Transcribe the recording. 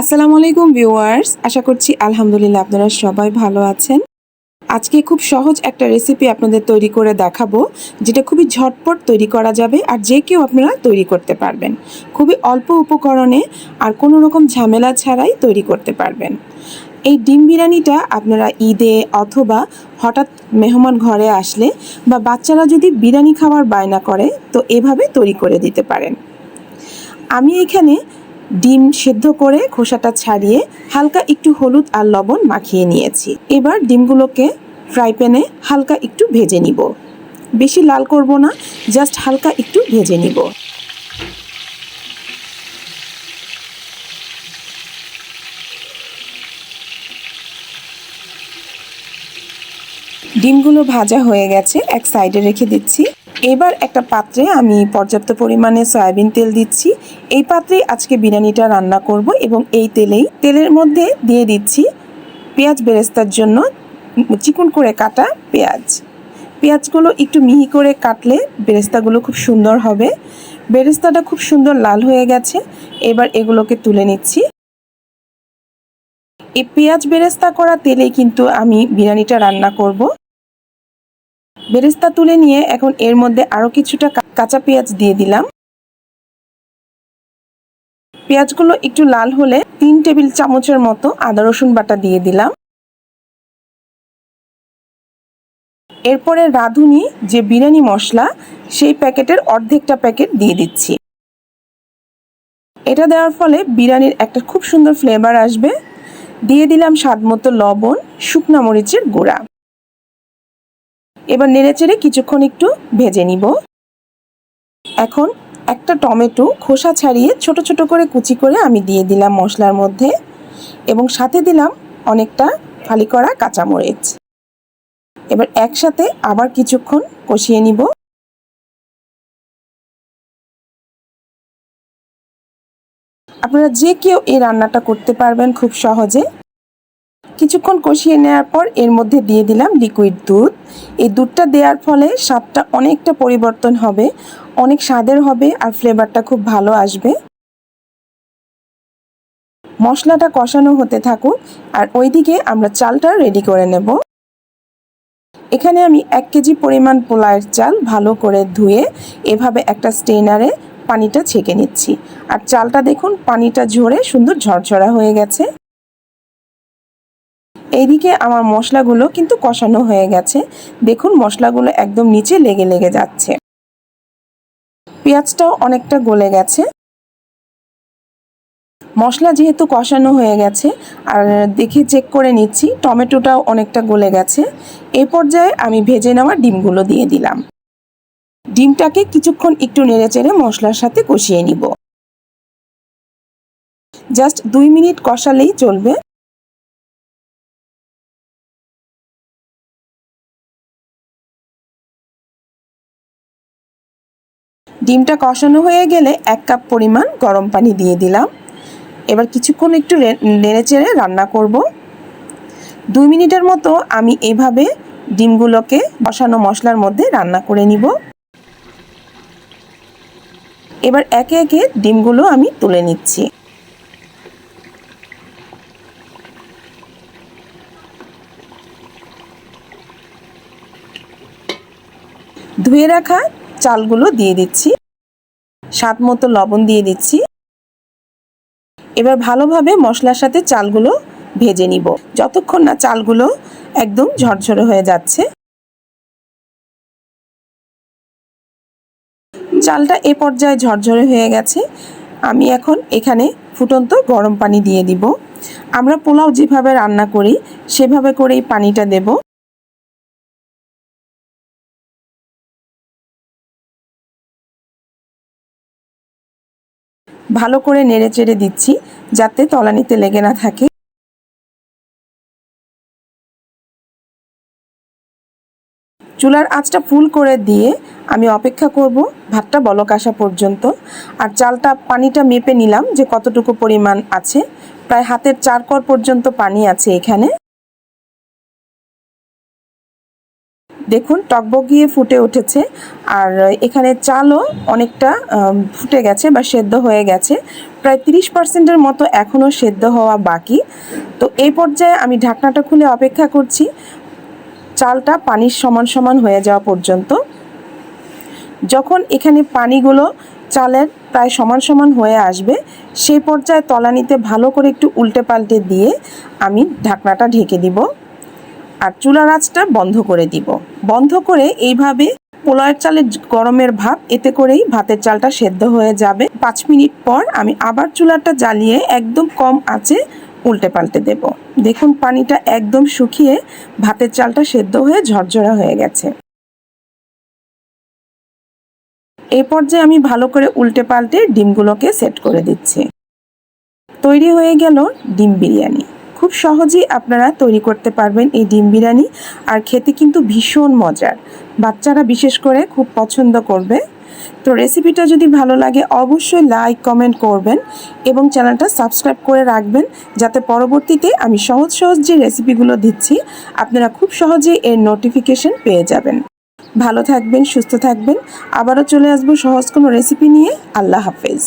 আসসালামু আলাইকুম ভিউয়ার্স, আশা করছি আলহামদুলিল্লাহ আপনারা সবাই ভালো আছেন। আজকে খুব সহজ একটা রেসিপি আপনাদের তৈরি করে দেখাবো, যেটা খুবই ঝটপট তৈরি করা যাবে আর যে কেউ আপনারা তৈরি করতে পারবেন। খুবই অল্প উপকরণে আর কোনো রকম ঝামেলা ছাড়াই তৈরি করতে পারবেন। এই ডিম বিরিয়ানিটা আপনারা ঈদে অথবা হঠাৎ মেহমান ঘরে আসলে বা বাচ্চারা যদি বিরিয়ানি খাওয়ার বায়না করে, তো এভাবে তৈরি করে দিতে পারেন। আমি এখানে ডিম সেদ্ধ করে খোসাটা ছাড়িয়ে হালকা একটু হলুদ আর লবণ মাখিয়ে নিয়েছি। এবার ডিমগুলোকে ফ্রাই প্যানে হালকা একটু ভেজে নিব। বেশি লাল করব না, জাস্ট হালকা একটু ভেজে নিব। ডিমগুলো ভাজা হয়ে গেছে, এক সাইডে রেখে দিচ্ছি। এবার একটা পাত্রে আমি পর্যাপ্ত পরিমাণে সয়াবিন তেল দিচ্ছি। এই পাত্রেই আজকে বিরিয়ানিটা রান্না করব এবং এই তেলেই, তেলের মধ্যে দিয়ে দিচ্ছি পেঁয়াজ বেরেস্তার জন্য চিকন করে কাটা পেঁয়াজ। পেঁয়াজগুলো একটু মিহি করে কাটলে বেরেস্তাগুলো খুব সুন্দর হবে। বেরেস্তাটা খুব সুন্দর লাল হয়ে গেছে। এবার এগুলোকে তুলে নিচ্ছি। এই পেঁয়াজ বেরেস্তা করা তেলেই কিন্তু আমি বিরিয়ানিটা রান্না করব। বেরেস্তা তুলে নিয়ে এখন এর মধ্যে আরও কিছুটা কাঁচা পেঁয়াজ দিয়ে দিলাম। পেঁয়াজগুলো একটু লাল হলে তিন টেবিল চামচের মতো আদা, রসুন বাটা দিয়ে দিলাম। এরপরে রাঁধুনি যে বিরিয়ানি মশলা, সেই প্যাকেটের অর্ধেকটা প্যাকেট দিয়ে দিচ্ছি। এটা দেওয়ার ফলে বিরিয়ানির একটা খুব সুন্দর ফ্লেভার আসবে। দিয়ে দিলাম স্বাদ মতো লবণ, শুকনা মরিচের গুঁড়া। এবার নেড়েচেড়ে কিছুক্ষণ একটু ভেজে নিব। এখন একটা টমেটো খোসা ছাড়িয়ে ছোট ছোট করে কুচি করে আমি দিয়ে দিলাম মশলার মধ্যে এবং সাথে দিলাম অনেকটা ফালি করা কাঁচামরিচ। এবার একসাথে আবার কিছুক্ষণ কষিয়ে নিব। আপনারা যে কেউ এই রান্নাটা করতে পারবেন খুব সহজে। কিছুক্ষণ কষিয়ে নেওয়ার পর এর মধ্যে দিয়ে দিলাম লিকুইড দুধ। এই দুধটা দেওয়ার ফলে স্বাদটা অনেকটা পরিবর্তন হবে, অনেক স্বাদের হবে আর ফ্লেভারটা খুব ভালো আসবে। মশলাটা কষানো হতে থাকুক আর ওইদিকে আমরা চালটা রেডি করে নেব। এখানে আমি এক কেজি পরিমাণ পোলায়ের চাল ভালো করে ধুয়ে এভাবে একটা স্টেনারে পানিটা ছেঁকে নিচ্ছি। আর চালটা দেখুন, পানিটা ঝরে সুন্দর ঝরঝরা হয়ে গেছে। এইদিকে আমার মশলাগুলো কিন্তু কষানো হয়ে গেছে। দেখুন, মশলাগুলো একদম নিচে লেগে লেগে যাচ্ছে। পেঁয়াজটাও অনেকটা গলে গেছে। মশলা যেহেতু কষানো হয়ে গেছে, আর দেখে চেক করে নিচ্ছি, টমেটোটাও অনেকটা গলে গেছে। এই পর্যায়ে আমি ভেজে নেওয়া ডিমগুলো দিয়ে দিলাম। ডিমটাকে কিছুক্ষণ একটু নেড়েচেড়ে মশলার সাথে কষিয়ে নিব। জাস্ট দুই মিনিট কষালেই চলবে। ডিমটা কষানো হয়ে গেলে এক কাপ পরিমাণ গরম পানি দিয়ে দিলাম। এবার কিছুক্ষণ একটু নেড়ে চেড়ে রান্না করব। দুই মিনিটের মতো আমি এভাবে ডিমগুলোকে বসানো মশলার মধ্যে রান্না করে নিব। এবার একে একে ডিমগুলো আমি তুলে নিচ্ছি। ধুয়ে রাখা চালগুলো দিয়ে দিচ্ছি। স্বাদ মতো লবণ দিয়ে দিচ্ছি। এবার ভালোভাবে মশলার সাথে চালগুলো ভেজে নিব। যতক্ষণ না চালগুলো একদম ঝরঝরে হয়ে যাচ্ছে। চালটা এ পর্যায়ে ঝরঝরে হয়ে গেছে। আমি এখন এখানে ফুটন্ত গরম পানি দিয়ে দিব। আমরা পোলাও যেভাবে রান্না করি, সেভাবে করেই পানিটা দেব। ভালো করে নেড়ে চেড়ে দিচ্ছি, যাতে তলানিতে লেগে না থাকে। চুলার আঁচটা ফুল করে দিয়ে আমি অপেক্ষা করব ভাতটা বলক আসা পর্যন্ত। আর চালটা, পানিটা মেপে নিলাম যে কতটুকু পরিমাণ আছে। প্রায় হাতের চার কর পর্যন্ত পানি আছে এখানে। দেখুন, টকবগিয়ে ফুটে উঠেছে। আর এখানে চালও অনেকটা ফুটে গেছে বা সেদ্ধ হয়ে গেছে। প্রায় তিরিশ পার্সেন্টের মতো এখনও সেদ্ধ হওয়া বাকি। তো এই পর্যায়ে আমি ঢাকনাটা খুলে অপেক্ষা করছি। চালটা পানির সমান সমান হয়ে যাওয়া পর্যন্ত। যখন এখানে পানিগুলো চালের প্রায় সমান সমান হয়ে আসবে, সেই পর্যায়ে তলানিতে ভালো করে একটু উল্টে পাল্টে দিয়ে আমি ঢাকনাটা ঢেকে দিব। আর চুলার আঁচটা বন্ধ করে দিব। বন্ধ করে এইভাবে পোলাওয়ের চালের গরমের ভাব, এতে করেই ভাতের চালটা সেদ্ধ হয়ে যাবে। পাঁচ মিনিট পর আমি আবার চুলাটা জ্বালিয়ে একদম কম আঁচে উল্টে পাল্টে দেব। দেখুন পানিটা একদম শুকিয়ে ভাতের চালটা সেদ্ধ হয়ে ঝরঝরা হয়ে গেছে। এই পর্যায়ে আমি ভালো করে উল্টে পাল্টে ডিমগুলোকে সেট করে দিচ্ছি। তৈরি হয়ে গেল ডিম বিরিয়ানি। খুব সহজেই আপনারা তৈরি করতে পারবেন এই ডিম বিরিয়ানি। আর খেতে কিন্তু ভীষণ মজার। বাচ্চারা বিশেষ করে খুব পছন্দ করবে। তো রেসিপিটা যদি ভালো লাগে, অবশ্যই লাইক কমেন্ট করবেন এবং চ্যানেলটা সাবস্ক্রাইব করে রাখবেন যাতে পরবর্তীতে আমি সহজ সহজ যে রেসিপিগুলো দিচ্ছি, আপনারা খুব সহজেই এর নোটিফিকেশন পেয়ে যাবেন। ভালো থাকবেন, সুস্থ থাকবেন। আবারও চলে আসব সহজ কোনো রেসিপি নিয়ে। আল্লাহ হাফেজ।